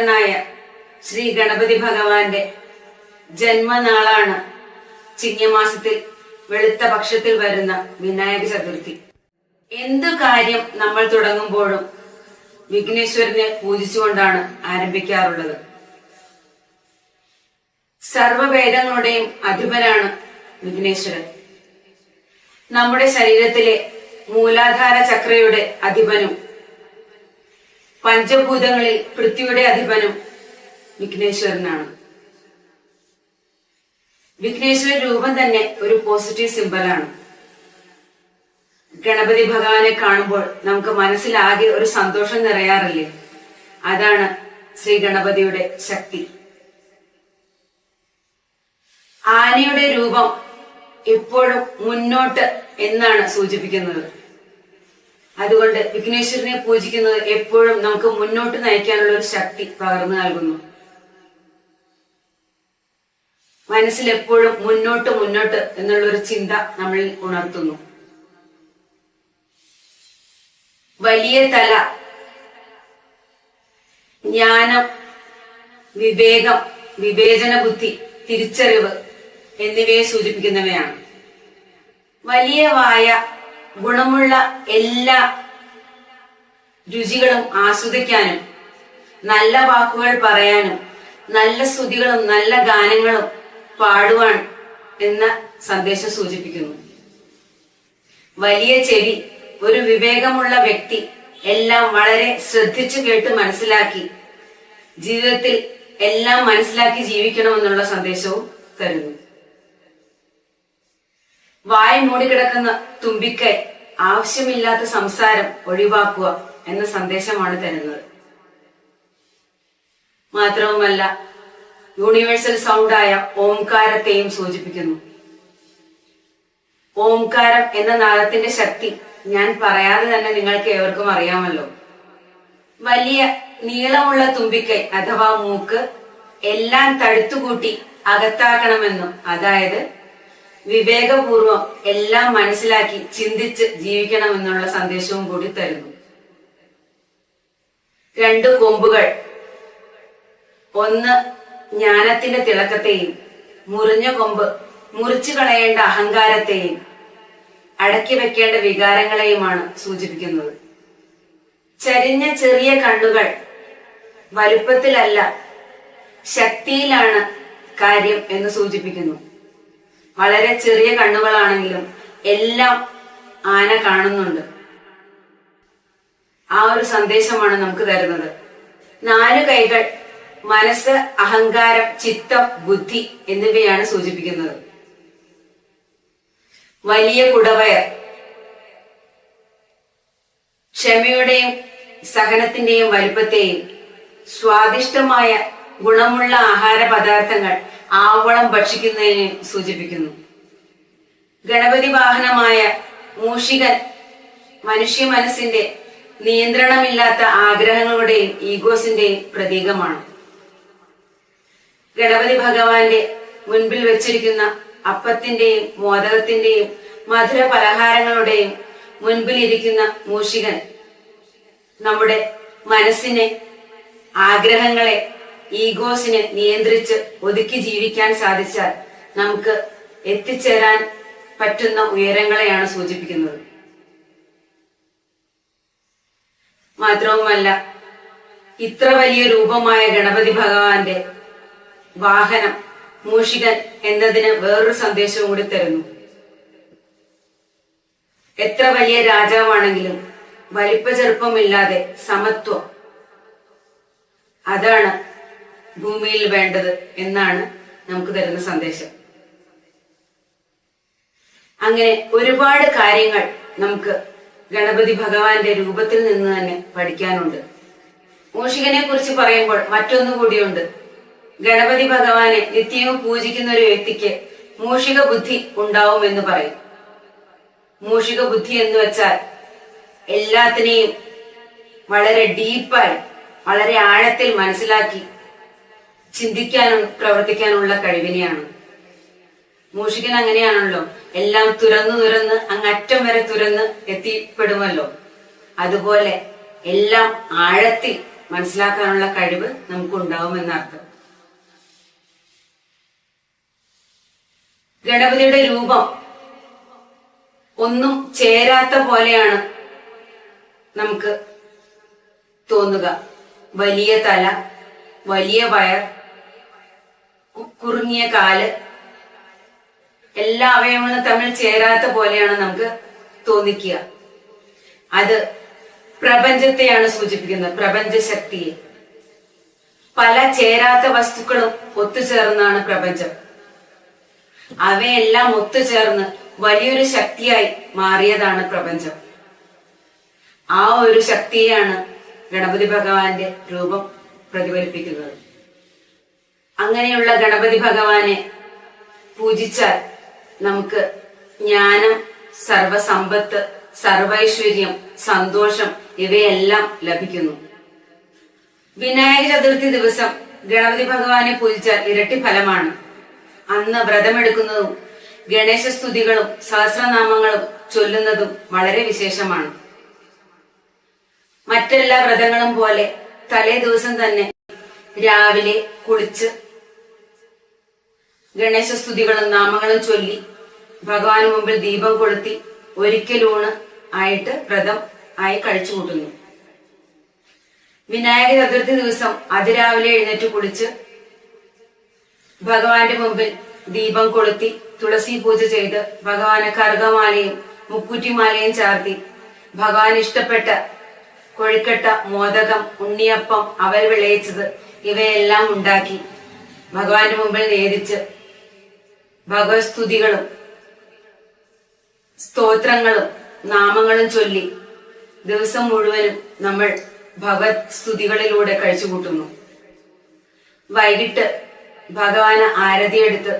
പുത്രനായ ശ്രീ ഗണപതി ഭഗവാന്റെ ജന്മനാളാണ് ചിങ്ങമാസത്തിൽ വെളുത്ത പക്ഷത്തിൽ വരുന്ന വിനായക ചതുർത്ഥി. എന്തു കാര്യം നമ്മൾ തുടങ്ങുമ്പോഴും വിഘ്നേശ്വരനെ പൂജിച്ചുകൊണ്ടാണ് ആരംഭിക്കാറുള്ളത്. സർവവേദങ്ങളുടെയും അധിപനാണ് വിഘ്നേശ്വരൻ. നമ്മുടെ ശരീരത്തിലെ മൂലാധാര ചക്രയുടെ അധിപനും പഞ്ചഭൂതങ്ങളിൽ പൃഥ്വിയുടെ അധിപനും വിഘ്നേശ്വരനാണ്. വിഘ്നേശ്വര രൂപം തന്നെ ഒരു പോസിറ്റീവ് സിമ്പലാണ് ഗണപതി ഭഗവാനെ കാണുമ്പോൾ നമുക്ക് മനസ്സിലാകെ ഒരു സന്തോഷം നിറയാറില്ലേ? അതാണ് ശ്രീ ഗണപതിയുടെ ശക്തി. ആനയുടെ രൂപം എപ്പോഴും മുന്നോട്ട് എന്നാണ് സൂചിപ്പിക്കുന്നത്. അതുകൊണ്ട് വിഘ്നേശ്വരനെ പൂജിക്കുന്നത് എപ്പോഴും നമുക്ക് മുന്നോട്ട് നയിക്കാനുള്ള ഒരു ശക്തി പകർന്നു നൽകുന്നു. മനസ്സിൽ എപ്പോഴും മുന്നോട്ട് മുന്നോട്ട് എന്നുള്ള ഒരു ചിന്ത നമ്മളിൽ ഉണർത്തുന്നു. വലിയ തല ജ്ഞാനം വിവേകം വിവേചന ബുദ്ധി തിരിച്ചറിവ് എന്നിവയെ സൂചിപ്പിക്കുന്നവയാണ്. വലിയ വായ ഗുണമുള്ള എല്ലാ രുചികളും ആസ്വദിക്കാനും നല്ല വാക്കുകൾ പറയാനും നല്ല സ്തുതികളും നല്ല ഗാനങ്ങളും പാടുവാൻ എന്ന സന്ദേശം സൂചിപ്പിക്കുന്നു. വലിയ ചെവി ഒരു വിവേകമുള്ള വ്യക്തി എല്ലാം വളരെ ശ്രദ്ധിച്ചു കേട്ട് മനസ്സിലാക്കി ജീവിതത്തിൽ എല്ലാം മനസ്സിലാക്കി ജീവിക്കണമെന്നുള്ള സന്ദേശവും തരുന്നു. വായ മൂടിക്കിടക്കുന്ന തുമ്പിക്കൈ ആവശ്യമില്ലാത്ത സംസാരം ഒഴിവാക്കുക എന്ന സന്ദേശമാണ് തരുന്നത്. മാത്രവുമല്ല യൂണിവേഴ്സൽ സൗണ്ടായ ഓംകാരത്തെയും സൂചിപ്പിക്കുന്നു. ഓംകാരം എന്ന നാദത്തിന്റെ ശക്തി ഞാൻ പറയാതെ തന്നെ നിങ്ങൾക്ക് ഏവർക്കും അറിയാമല്ലോ. വലിയ നീളമുള്ള തുമ്പിക്കൈ അഥവാ മൂക്ക് എല്ലാം തടുത്തുകൂട്ടി അകത്താക്കണമെന്നും അതായത് വിവേകപൂർവം എല്ലാം മനസ്സിലാക്കി ചിന്തിച്ച് ജീവിക്കണമെന്നുള്ള സന്ദേശവും കൂടി തരുന്നു. രണ്ട് കൊമ്പുകൾ. ഒന്ന് ജ്ഞാനത്തിന്റെ തിളക്കത്തെയും മുറിഞ്ഞ കൊമ്പ് മുറിച്ചു കളയേണ്ട അഹങ്കാരത്തെയും അടക്കി വെക്കേണ്ട വികാരങ്ങളെയുമാണ് സൂചിപ്പിക്കുന്നത്. ചരിഞ്ഞ ചെറിയ കണ്ണുകൾ വലുപ്പത്തിലല്ല ശക്തിയിലാണ് കാര്യം എന്ന് സൂചിപ്പിക്കുന്നു. വളരെ ചെറിയ കണ്ണുകളാണെങ്കിലും എല്ലാം ആന കാണുന്നുണ്ട്. ആ ഒരു സന്ദേശമാണ് നമുക്ക് തരുന്നത്. നാല് കൈകൾ മനസ്സ് അഹങ്കാരം ചിത്തം ബുദ്ധി എന്നിവയാണ് സൂചിപ്പിക്കുന്നത്. വലിയ കുടവയർ ക്ഷമയുടെയും സഹനത്തിന്റെയും വലുപ്പത്തെയും സ്വാദിഷ്ടമായ ഗുണമുള്ള ആഹാര പദാർത്ഥങ്ങൾ ആവളം ഭക്ഷിക്കുന്നതിനെ സൂചിപ്പിക്കുന്നു. ഗണപതി വാഹനമായ മൂഷികൻ മനുഷ്യ മനസ്സിന്റെ നിയന്ത്രണമില്ലാത്ത ആഗ്രഹങ്ങളുടെയും ഈഗോസിന്റെയും പ്രതീകമാണ്. ഗണപതി ഭഗവാന്റെ മുൻപിൽ വെച്ചിരിക്കുന്ന അപ്പത്തിന്റെയും മോദകത്തിന്റെയും മധുര പലഹാരങ്ങളുടെയും മുൻപിൽ ഇരിക്കുന്ന മൂഷികൻ നമ്മുടെ മനസ്സിനെ ആഗ്രഹങ്ങളെ ഈഗോസിനെ നിയന്ത്രിച്ച് ഒതുക്കി ജീവിക്കാൻ സാധിച്ചാൽ നമുക്ക് എത്തിച്ചേരാൻ പറ്റുന്ന ഉയരങ്ങളെയാണ് സൂചിപ്പിക്കുന്നത്. മാത്രവുമല്ല ഇത്ര വലിയ രൂപമായ ഗണപതി ഭഗവാന്റെ വാഹനം മൂഷികൻ എന്നതിന് വേറൊരു സന്ദേശവും കൂടി തരുന്നു. എത്ര വലിയ രാജാവാണെങ്കിലും വലിപ്പ ചെറുപ്പമില്ലാതെ സമത്വം അതാണ് ഭൂമിയിൽ വേണ്ടത് എന്നാണ് നമുക്ക് തരുന്ന സന്ദേശം. അങ്ങനെ ഒരുപാട് കാര്യങ്ങൾ നമുക്ക് ഗണപതി ഭഗവാന്റെ രൂപത്തിൽ നിന്ന് തന്നെ പഠിക്കാനുണ്ട്. മൂഷികനെ കുറിച്ച് പറയുമ്പോൾ മറ്റൊന്നു കൂടിയുണ്ട്. ഗണപതി ഭഗവാനെ നിത്യവും പൂജിക്കുന്ന ഒരു വ്യക്തിക്ക് മൂഷിക ബുദ്ധി ഉണ്ടാവും എന്ന് പറയും. മൂഷിക ബുദ്ധി എന്ന് വെച്ചാൽ എല്ലാത്തിനെയും വളരെ ഡീപ്പായി വളരെ ആഴത്തിൽ മനസ്സിലാക്കി ചിന്തിക്കാനും പ്രവർത്തിക്കാനുള്ള കഴിവിനെയാണ്. മൂഷികൻ അങ്ങനെയാണല്ലോ. എല്ലാം തുറന്നു തുറന്ന് അങ്ങറ്റം വരെ തുറന്ന് എത്തിപ്പെടുമല്ലോ. അതുപോലെ എല്ലാം ആഴത്തിൽ മനസ്സിലാക്കാനുള്ള കഴിവ് നമുക്കുണ്ടാവുമെന്നർത്ഥം ഗണപതിയുടെ രൂപം ഒന്നും ചേരാത്ത പോലെയാണ് നമുക്ക് തോന്നുക. വലിയ തല വലിയ വയർ കുറുങ്ങിയ കാൽ. എല്ലാ അവയവങ്ങളും തമ്മിൽ ചേരാത്ത പോലെയാണ് നമുക്ക് തോന്നിക്കുക. അത് പ്രപഞ്ചത്തെയാണ് സൂചിപ്പിക്കുന്നത് പ്രപഞ്ച ശക്തിയെ പല ചേരാത്ത വസ്തുക്കളും ഒത്തുചേർന്നാണ് പ്രപഞ്ചം. അവയെല്ലാം ഒത്തുചേർന്ന് വലിയൊരു ശക്തിയായി മാറിയതാണ് പ്രപഞ്ചം. ആ ഒരു ശക്തിയാണ് ഗണപതി ഭഗവാന്റെ രൂപം പ്രതിഫലിപ്പിക്കുന്നത്. അങ്ങനെയുള്ള ഗണപതി ഭഗവാനെ പൂജിച്ചാൽ നമുക്ക് ജ്ഞാനം സർവസമ്പത്ത് സർവൈശ്വര്യം സന്തോഷം ഇവയെല്ലാം ലഭിക്കുന്നു. വിനായക ചതുർത്ഥി ദിവസം ഗണപതി ഭഗവാനെ പൂജിച്ചാൽ ഇരട്ടി ഫലമാണ്. അന്ന് വ്രതമെടുക്കുന്നതും ഗണേശ സ്തുതികളും സഹസ്രനാമങ്ങളും ചൊല്ലുന്നതും വളരെ വിശേഷമാണ്. മറ്റെല്ലാ വ്രതങ്ങളും പോലെ തലേ ദിവസം തന്നെ രാവിലെ കുളിച്ച് ഗണേശ സ്തുതികളും നാമങ്ങളും ചൊല്ലി ഭഗവാന് മുമ്പിൽ ദീപം കൊളുത്തി ഒരിക്കലൂണ് ആയിട്ട് വ്രതം ആയി കഴിച്ചു കൂട്ടുന്നു വിനായക ചതുർത്ഥി ദിവസം അതിരാവിലെ എഴുന്നേറ്റ് കുളിച്ച് ഭഗവാന്റെ മുമ്പിൽ ദീപം കൊളുത്തി തുളസി പൂജ ചെയ്ത് ഭഗവാന് കറുകമാലയും മുക്കുറ്റിമാലയും ചാർത്തി ഭഗവാൻ ഇഷ്ടപ്പെട്ട കൊഴുക്കട്ട മോദകം ഉണ്ണിയപ്പം അവൽ വിളയിച്ചത് ഇവയെല്ലാം ഉണ്ടാക്കി ഭഗവാന്റെ മുമ്പിൽ നേദിച്ച് ഭഗവത് സ്തുതികളും സ്തോത്രങ്ങളും നാമങ്ങളും ചൊല്ലി ദിവസം മുഴുവനും നമ്മൾ ഭഗവത് സ്തുതികളിലൂടെ കഴിച്ചുകൂട്ടുന്നു. വൈകിട്ട് ഭഗവാന് ആരതിയെടുത്ത്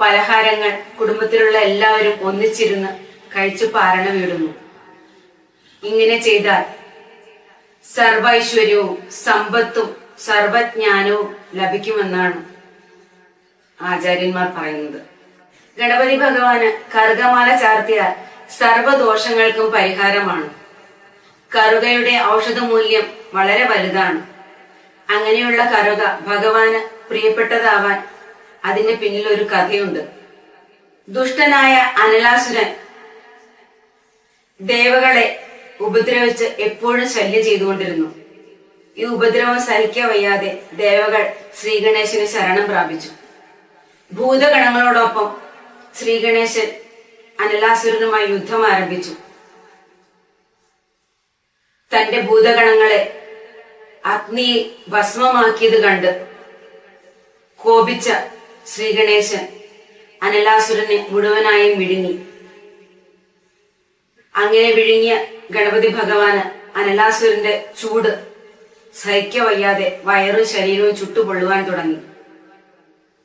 പലഹാരങ്ങൾ കുടുംബത്തിലുള്ള എല്ലാവരും ഒന്നിച്ചിരുന്ന് കഴിച്ചു പാരണ വീടുന്നു. ഇങ്ങനെ ചെയ്താൽ സർവൈശ്വര്യവും സമ്പത്തും സർവജ്ഞാനവും ലഭിക്കുമെന്നാണ്. ആചാര്യന്മാർ പറയുന്നത്. ഗണപതി ഭഗവാന് കറുകമാല ചാർത്തിയാൽ സർവദോഷങ്ങൾക്കും പരിഹാരമാണ്. കറുകയുടെ ഔഷധ മൂല്യം വളരെ വലുതാണ്. അങ്ങനെയുള്ള കറുക ഭഗവാന് പ്രിയപ്പെട്ടതാവാൻ അതിന് പിന്നിൽ ഒരു കഥയുണ്ട്. ദുഷ്ടനായ അനലാസുരൻ ദേവകളെ ഉപദ്രവിച്ച് എപ്പോഴും ശല്യം ചെയ്തുകൊണ്ടിരുന്നു. ഈ ഉപദ്രവം സഹിക്കാൻ വയ്യാതെ ദേവകൾ ശ്രീഗണേശന് ശരണം പ്രാപിച്ചു. ഭൂതഗണങ്ങളോടൊപ്പം ശ്രീഗണേശൻ അനലാസുരനുമായി യുദ്ധം ആരംഭിച്ചു. തന്റെ ഭൂതഗണങ്ങളെ അഗ്നിയിൽ ഭസ്മമാക്കിയത് കണ്ട് കോപിച്ച ശ്രീഗണേശൻ അനലാസുരനെ മുഴുവനായും വിഴുങ്ങി. അങ്ങനെ വിഴുങ്ങിയ ഗണപതി ഭഗവാന് അനലാസുരന്റെ ചൂട് സഹിക്കവയ്യാതെ വയറും ശരീരവും ചുട്ടുപൊള്ളുവാൻ തുടങ്ങി.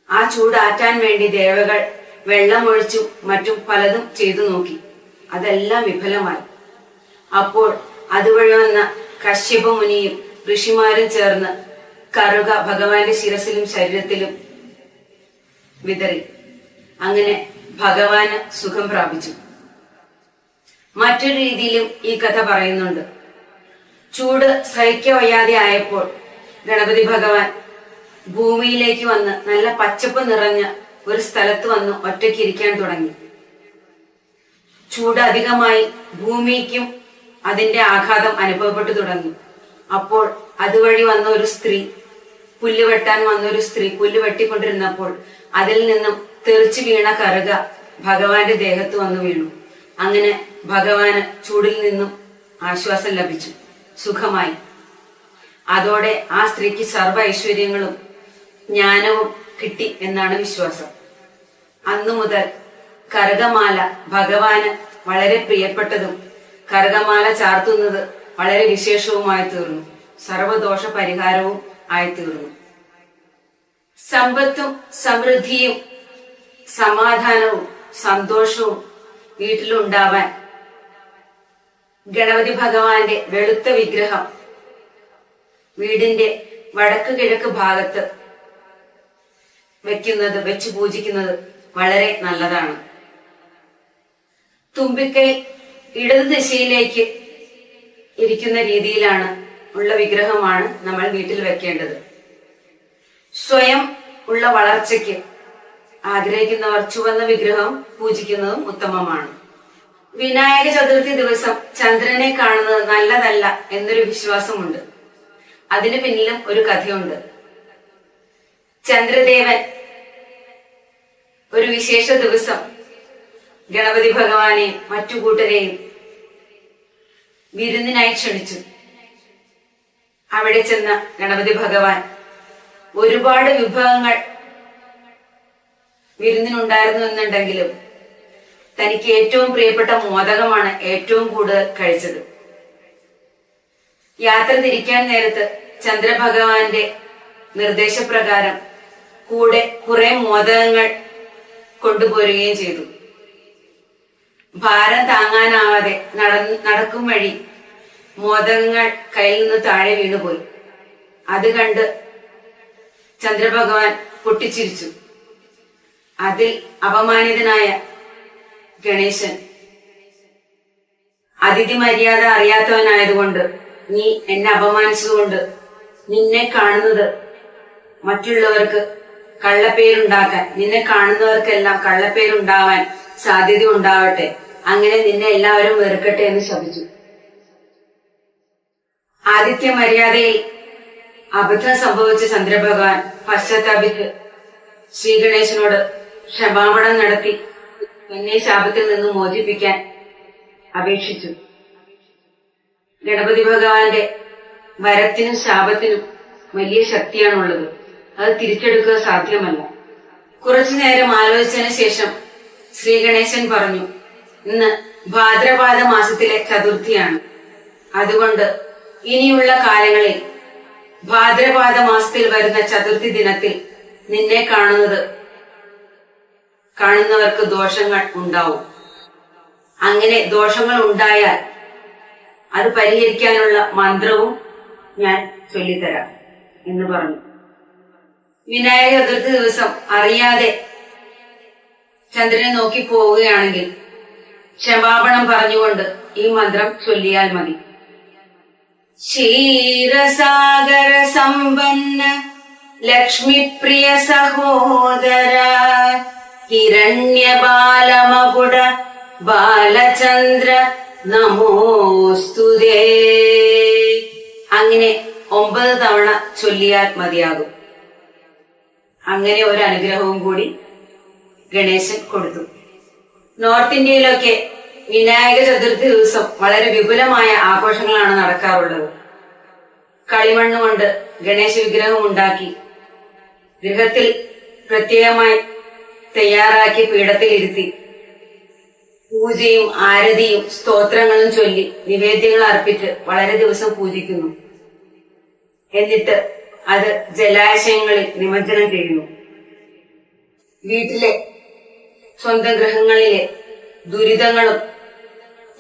ആ ചൂടാറ്റാൻ വേണ്ടി ദേവകൾ വെള്ളമൊഴിച്ചും മറ്റും പലതും ചെയ്തു നോക്കി. അതെല്ലാം വിഫലമായി. അപ്പോൾ അതുവഴി വന്ന കശ്യപ മുനിയും ഋഷിമാരും ചേർന്ന് കറുക ഭഗവാന്റെ ശിരസിലും ശരീരത്തിലും വിതറി. അങ്ങനെ ഭഗവാന് സുഖം പ്രാപിച്ചു. മറ്റൊരു രീതിയിലും ഈ കഥ പറയുന്നുണ്ട്. ചൂട് സഹിക്കവയ്യാതെ ആയപ്പോൾ ഗണപതി ഭഗവാൻ ഭൂമിയിലേക്ക് വന്ന് നല്ല പച്ചപ്പ് നിറഞ്ഞ ഒരു സ്ഥലത്ത് വന്ന് ഒറ്റയ്ക്ക് ഇരിക്കാൻ തുടങ്ങി. ചൂട് അധികമായി ഭൂമിക്കും അതിന്റെ ആഘാതം അനുഭവപ്പെട്ടു തുടങ്ങി. അപ്പോൾ അതുവഴി വന്ന ഒരു സ്ത്രീ പുല്ല് വെട്ടാൻ വന്ന ഒരു സ്ത്രീ പുല്ല് വെട്ടിക്കൊണ്ടിരുന്നപ്പോൾ അതിൽ നിന്നും തെറിച്ചു വീണ കറുക ഭഗവാന്റെ ദേഹത്ത് വന്നു വീണു. അങ്ങനെ ഭഗവാന് ചൂടിൽ നിന്നും ആശ്വാസം ലഭിച്ചു. സുഖമായി. അതോടെ ആ സ്ത്രീക്ക് സർവ ഐശ്വര്യങ്ങളും ജ്ഞാനവും കിട്ടി എന്നാണ് വിശ്വാസം. അന്നു മുതൽ കരകമാല ഭഗവാന് വളരെ പ്രിയപ്പെട്ടതും കരകമാല ചാർത്തുന്നത് വളരെ വിശേഷവുമായി തീർന്നു. സർവദോഷ പരിഹാരവും ആയി തീർന്നു സമ്പത്തും സമൃദ്ധിയും സമാധാനവും സന്തോഷവും വീട്ടിലുണ്ടാവാൻ ഗണപതി ഭഗവാന്റെ വെളുത്ത വിഗ്രഹം വീടിന്റെ വടക്ക് കിഴക്ക് ഭാഗത്ത് വെക്കുന്നത് വെച്ച് പൂജിക്കുന്നത് വളരെ നല്ലതാണ്. തുമ്പിക്കൈ ഇടത് ദിശയിലേക്ക് ഇരിക്കുന്ന രീതിയിലാണ് ഉള്ള വിഗ്രഹമാണ് നമ്മൾ വീട്ടിൽ വെക്കേണ്ടത്. സ്വയം ഉള്ള വളർച്ചയ്ക്ക് ആഗ്രഹിക്കുന്നവർ ചുവന്ന വിഗ്രഹം പൂജിക്കുന്നതും ഉത്തമമാണ്. വിനായക ചതുർത്ഥി ദിവസം ചന്ദ്രനെ കാണുന്നത് നല്ലതല്ല എന്നൊരു വിശ്വാസമുണ്ട്. അതിനു പിന്നിലും ഒരു കഥയുണ്ട്. ചന്ദ്രദേവൻ ഒരു വിശേഷ ദിവസം. ഗണപതി ഭഗവാനെ മറ്റു കൂട്ടരെയും വിരുന്നിനായി ക്ഷണിച്ചു. അവിടെ ചെന്ന ഗണപതി ഭഗവാൻ ഒരുപാട് വിഭവങ്ങൾ വിരുന്നിനുണ്ടായിരുന്നു എന്നുണ്ടെങ്കിലും തനിക്ക് ഏറ്റവും പ്രിയപ്പെട്ട മോദകമാണ് ഏറ്റവും കൂടുതൽ കഴിച്ചത്. യാത്ര തിരിക്കാൻ നേരത്ത് ചന്ദ്രഭഗവാന്റെ നിർദ്ദേശപ്രകാരം കൂടെ കുറെ മോദകങ്ങൾ കൊണ്ടുപോരുകയും ചെയ്തു. ഭാരം താങ്ങാനാവാതെ നടന്ന് നടക്കും വഴി മോദകങ്ങൾ കയ്യിൽ നിന്ന് താഴെ വീണുപോയി. അത് കണ്ട് ചന്ദ്രഭഗവാൻ പൊട്ടിച്ചിരിച്ചു. അതിൽ അപമാനിതനായ ഗണേശൻ അതിഥി മര്യാദ അറിയാത്തവനായതുകൊണ്ട് നീ എന്നെ അപമാനിച്ചതുകൊണ്ട് നിന്നെ കാണുന്നത് മറ്റുള്ളവർക്ക് കള്ളപ്പേരുണ്ടാക്കാൻ. നിന്നെ കാണുന്നവർക്കെല്ലാം കള്ളപ്പേരുണ്ടാവാൻ സാധ്യത ഉണ്ടാവട്ടെ അങ്ങനെ നിന്നെ എല്ലാവരും വെറുക്കട്ടെ എന്ന് ശപിച്ചു. ആദിത്യ മര്യാദയിൽ അബദ്ധം സംഭവിച്ച ചന്ദ്രഭഗവാൻ പശ്ചാത്താപിച്ച് ശ്രീഗണേശനോട് ക്ഷമാപണം നടത്തി എന്നെ ശാപത്തിൽ നിന്ന് മോചിപ്പിക്കാൻ അപേക്ഷിച്ചു. ഗണപതി ഭഗവാന്റെ വരത്തിനും ശാപത്തിനും വലിയ ശക്തിയാണുള്ളത്. അത് തിരിച്ചെടുക്കുക സാധ്യമല്ല. കുറച്ചു നേരം ആലോചിച്ചതിന് ശേഷം ശ്രീഗണേശൻ പറഞ്ഞു ഇന്ന് ഭാദ്രപാദ മാസത്തിലെ ചതുർത്ഥിയാണ്. അതുകൊണ്ട് ഇനിയുള്ള കാലങ്ങളിൽ ഭാദ്രപാദ മാസത്തിൽ വരുന്ന ചതുർത്ഥി ദിനത്തിൽ നിന്നെ കാണുന്നത് കാണുന്നവർക്ക് ദോഷങ്ങൾ ഉണ്ടാവും. അങ്ങനെ ദോഷങ്ങൾ ഉണ്ടായാൽ അത് പരിഹരിക്കാനുള്ള മന്ത്രവും ഞാൻ ചൊല്ലിത്തരാം എന്ന് പറഞ്ഞു. വിനായക ചതുർത്ഥി ദിവസം അറിയാതെ ചന്ദ്രനെ നോക്കി പോവുകയാണെങ്കിൽ ക്ഷമാപണം പറഞ്ഞുകൊണ്ട് ഈ മന്ത്രം ചൊല്ലിയാൽ മതി. ക്ഷീരസാഗര സമ്പന്ന ലക്ഷ്മിപ്രിയ സഹോദര ഹിരണ്യബാലമകുട ബാലചന്ദ്ര നമോസ്തുതേ അങ്ങനെ ഒമ്പത് തവണ ചൊല്ലിയാൽ മതിയാകും. അങ്ങനെ ഒരു അനുഗ്രഹവും കൂടി ഗണേശൻ കൊടുത്തു. നോർത്ത് ഇന്ത്യയിലൊക്കെ വിനായക ചതുർത്ഥി ദിവസം വളരെ വിപുലമായ ആഘോഷങ്ങളാണ് നടക്കാറുള്ളത്. കളിമണ്ണ് കൊണ്ട് ഗണേശ വിഗ്രഹം ഉണ്ടാക്കി ഗൃഹത്തിൽ പ്രത്യേകമായി തയ്യാറാക്കി പീഠത്തിൽ ഇരുത്തി പൂജയും ആരതിയും സ്തോത്രങ്ങളും ചൊല്ലി നിവേദ്യങ്ങൾ അർപ്പിച്ച് വളരെ ദിവസം പൂജിക്കുന്നു. എന്നിട്ട് അത് ജലാശയങ്ങളിൽ നിമജ്ജനം ചെയ്യുന്നു. വീട്ടിലെ സ്വന്തം ഗ്രഹങ്ങളിലെ ദുരിതങ്ങളും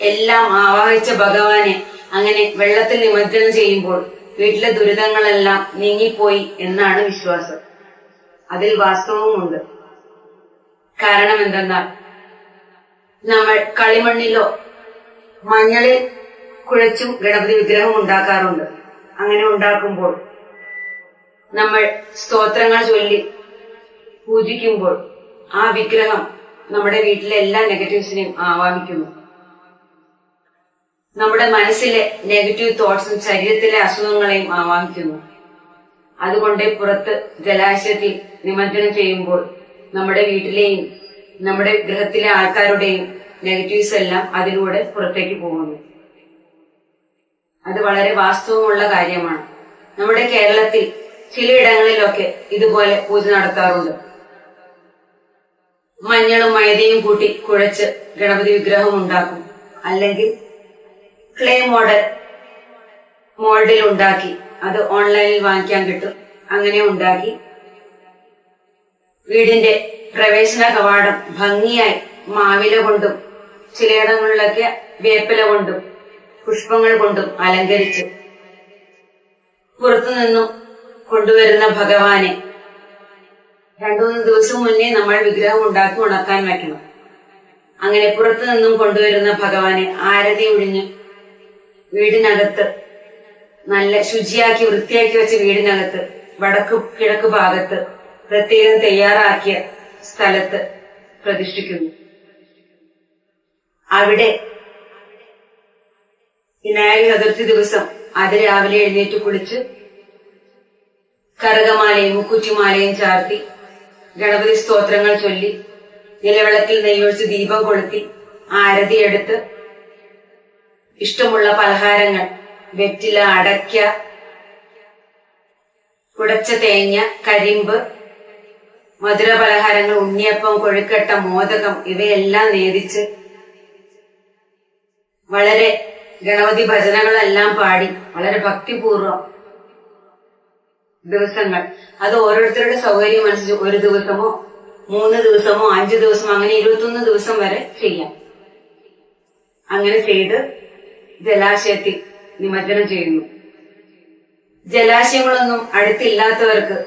എല്ലാം ആവാഹിച്ച ഭഗവാനെ അങ്ങനെ വെള്ളത്തിൽ നിമജ്ജനം ചെയ്യുമ്പോൾ വീട്ടിലെ ദുരിതങ്ങളെല്ലാം നീങ്ങിപ്പോയി എന്നാണ് വിശ്വാസം. അതിൽ വാസ്തവമുണ്ട്. കാരണം എന്തെന്നാൽ നമ്മൾ കളിമണ്ണിലോ മഞ്ഞളിൽ കുഴച്ചും ഗണപതി വിഗ്രഹം ഉണ്ടാക്കാറുണ്ട്. അങ്ങനെ ഉണ്ടാക്കുമ്പോൾ നമ്മൾ സ്തോത്രങ്ങൾ ചൊല്ലി പൂജിക്കുമ്പോൾ ആ വിഗ്രഹം നമ്മുടെ വീട്ടിലെ എല്ലാ നെഗറ്റീവ്സിനെയും ആവാഹിക്കുന്നു. നമ്മുടെ മനസ്സിലെ നെഗറ്റീവ് തോട്ട്സും ശരീരത്തിലെ അസുഖങ്ങളെയും ആവാഹിക്കുന്നു. അതുകൊണ്ട് പുറത്ത് ജലാശയത്തിൽ നിമജ്ജനം ചെയ്യുമ്പോൾ നമ്മുടെ വീട്ടിലെയും നമ്മുടെ ഗൃഹത്തിലെ ആൾക്കാരുടെയും നെഗറ്റീവ്സ് എല്ലാം അതിലൂടെ പുറത്തേക്ക് പോകുന്നു. അത് വളരെ വാസ്തവമുള്ള കാര്യമാണ്. നമ്മുടെ കേരളത്തിൽ ചിലയിടങ്ങളിലൊക്കെ ഇതുപോലെ പൂജ നടത്താറുണ്ട്. മഞ്ഞളും മൈദയും കൂട്ടി കുഴച്ച് ഗണപതി വിഗ്രഹം ഉണ്ടാക്കും. അല്ലെങ്കിൽ ക്ലേ മോഡൽ മോൾഡിൽ ഉണ്ടാക്കി അത് ഓൺലൈനിൽ വാങ്ങിക്കാൻ കിട്ടും. അങ്ങനെ ഉണ്ടാക്കി വീടിന്റെ പ്രവേശന കവാടം ഭംഗിയായി മാവില കൊണ്ടും ചിലയിടങ്ങളിലൊക്കെ വേപ്പില കൊണ്ടും പുഷ്പങ്ങൾ കൊണ്ടും അലങ്കരിച്ച് പുറത്തുനിന്നും കൊണ്ടുവരുന്ന ഭഗവാനെ. രണ്ടു മൂന്ന് ദിവസം മുന്നേ നമ്മൾ വിഗ്രഹം ഉണ്ടാക്കി ഉണക്കാൻ വയ്ക്കണം അങ്ങനെ പുറത്തു നിന്നും കൊണ്ടുവരുന്ന ഭഗവാനെ ആരതി ഒഴിഞ്ഞ് വീടിനകത്ത് നല്ല ശുചിയാക്കി വൃത്തിയാക്കി വെച്ച വീടിനകത്ത് വടക്ക് കിഴക്ക് ഭാഗത്ത് പ്രത്യേകം തയ്യാറാക്കിയ സ്ഥലത്ത് പ്രതിഷ്ഠിക്കുന്നു. അവിടെ വിനായക ചതുർത്ഥി ദിവസം അതിരാവിലെ എഴുന്നേറ്റ് കുളിച്ച് കറുകമാലയും മുക്കുറ്റിമാലയും ചാർത്തി ഗണപതി സ്തോത്രങ്ങൾ ചൊല്ലി നിലവിളക്കിൽ നെയ്യൊഴിച്ച് ദീപം കൊളുത്തി ആരതിയെടുത്ത് ഇഷ്ടമുള്ള പലഹാരങ്ങൾ വെറ്റില അടയ്ക്ക കുടച്ച തേങ്ങ കരിമ്പ് മധുര പലഹാരങ്ങൾ ഉണ്ണിയപ്പം കൊഴുക്കട്ട മോദകം ഇവയെല്ലാം നേദിച്ച് വളരെ ഗണപതി ഭജനകളെല്ലാം പാടി വളരെ ഭക്തിപൂർവം ദിവസങ്ങൾ. അത് ഓരോരുത്തരുടെ സൗകര്യം അനുസരിച്ച് ഒരു ദിവസമോ മൂന്ന് ദിവസമോ അഞ്ച് ദിവസമോ അങ്ങനെ ഇരുപത്തൊന്ന് ദിവസം വരെ ചെയ്യാം. അങ്ങനെ ചെയ്ത് ജലാശയത്തിൽ നിമജ്ജനം ചെയ്യുന്നു. ജലാശയങ്ങളൊന്നും അടുത്തില്ലാത്തവർക്ക്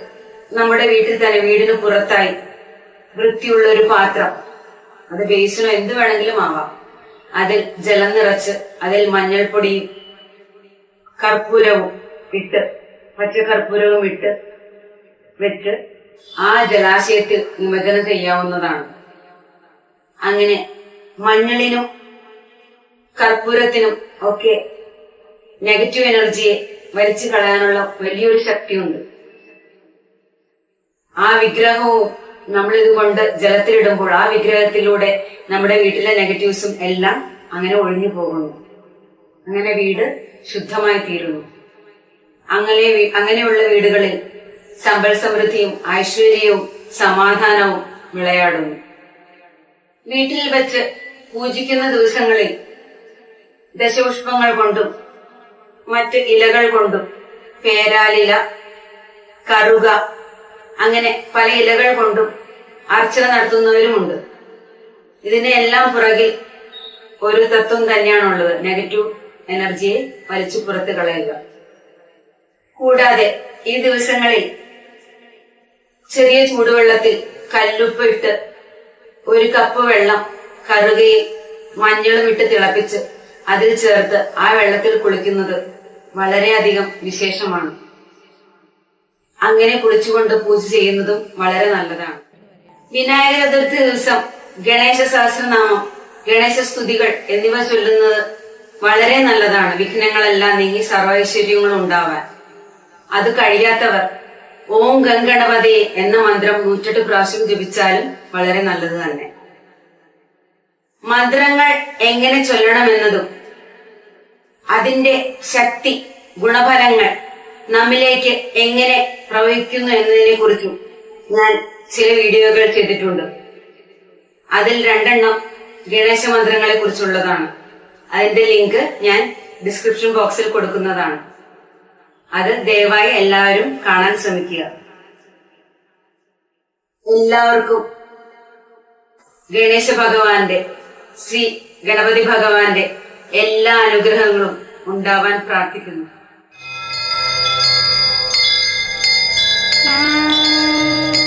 നമ്മുടെ വീട്ടിൽ തന്നെ വീടിന് പുറത്തായി വൃത്തിയുള്ള ഒരു പാത്രം അത് ബേസിനോ എന്ത് വേണമെങ്കിലും ആവാം. അതിൽ ജലം നിറച്ച് അതിൽ മഞ്ഞൾപ്പൊടിയും കർപ്പൂരവും ഇട്ട് പച്ചക്കർപ്പൂരവും ഇട്ട് വെച്ച് ആ ജലാശയത്തിൽ നിമജ്ജനം ചെയ്യാവുന്നതാണ്. അങ്ങനെ മഞ്ഞളിനും കർപ്പൂരത്തിനും ഒക്കെ നെഗറ്റീവ് എനർജിയെ വലിച്ചു കളയാനുള്ള വലിയൊരു ശക്തിയുണ്ട്. ആ വിഗ്രഹവും നമ്മളിത് കൊണ്ട് ജലത്തിലിടുമ്പോൾ ആ വിഗ്രഹത്തിലൂടെ നമ്മുടെ വീട്ടിലെ നെഗറ്റീവ്സും എല്ലാം അങ്ങനെ ഒഴിഞ്ഞു പോകുന്നു. അങ്ങനെ വീട് ശുദ്ധമായി തീരുന്നു അങ്ങനെ അങ്ങനെയുള്ള വീടുകളിൽ സമ്പൽ സമൃദ്ധിയും ഐശ്വര്യവും സമാധാനവും വിളയാടുന്നു. വീട്ടിൽ വെച്ച് പൂജിക്കുന്ന ദിവസങ്ങളിൽ ദശപുഷ്പങ്ങൾ കൊണ്ടും മറ്റ് ഇലകൾ കൊണ്ടും പേരാലില കറുക അങ്ങനെ പല ഇലകൾ കൊണ്ടും അർച്ചന നടത്തുന്നവരുമുണ്ട്. ഇതിന്റെ എല്ലാം പുറകിൽ ഒരു തത്വം തന്നെയാണുള്ളത്. നെഗറ്റീവ് എനർജിയെ വലിച്ചു പുറത്ത് കളയുക. കൂടാതെ ഈ ദിവസങ്ങളിൽ ചെറിയ ചൂടുവെള്ളത്തിൽ കല്ലുപ്പ് ഇട്ട് ഒരു കപ്പ് വെള്ളം കറുകയിൽ മഞ്ഞളും ഇട്ട് തിളപ്പിച്ച് അതിൽ ചേർത്ത് ആ വെള്ളത്തിൽ കുളിക്കുന്നത് വളരെയധികം വിശേഷമാണ്. അങ്ങനെ കുളിച്ചുകൊണ്ട് പൂജ ചെയ്യുന്നതും വളരെ നല്ലതാണ്. വിനായക ചതുർത്ഥി ദിവസം ഗണേശ സഹസ്രനാമം ഗണേശ സ്തുതികൾ എന്നിവ ചൊല്ലുന്നത് വളരെ നല്ലതാണ്. വിഘ്നങ്ങളെല്ലാം നീങ്ങി സർവൈശ്വര്യങ്ങളും ഉണ്ടാവാൻ. അത് കഴിയാത്തവർ ഓം ഗംഗണപതേ എന്ന മന്ത്രം നൂറ്റെട്ട് പ്രാവശ്യം ജപിച്ചാലും വളരെ നല്ലത് തന്നെ. മന്ത്രങ്ങൾ എങ്ങനെ ചൊല്ലണമെന്നതും അതിന്റെ ശക്തി ഗുണഫലങ്ങൾ നമ്മിലേക്ക് എങ്ങനെ പ്രവഹിക്കുന്നു എന്നതിനെ കുറിച്ചും ഞാൻ ചില വീഡിയോകൾ ചെയ്തിട്ടുണ്ട്. അതിൽ രണ്ടെണ്ണം ഗണേശ മന്ത്രങ്ങളെ കുറിച്ചുള്ളതാണ്. അതിന്റെ ലിങ്ക് ഞാൻ ഡിസ്ക്രിപ്ഷൻ ബോക്സിൽ കൊടുക്കുന്നതാണ്. അത് ദയവായി എല്ലാവരും കാണാൻ ശ്രമിക്കുക എല്ലാവർക്കും ഗണേശ ഭഗവാന്റെ ശ്രീ ഗണപതി ഭഗവാന്റെ എല്ലാ അനുഗ്രഹങ്ങളും ഉണ്ടാവാൻ പ്രാർത്ഥിക്കുന്നു Thank you.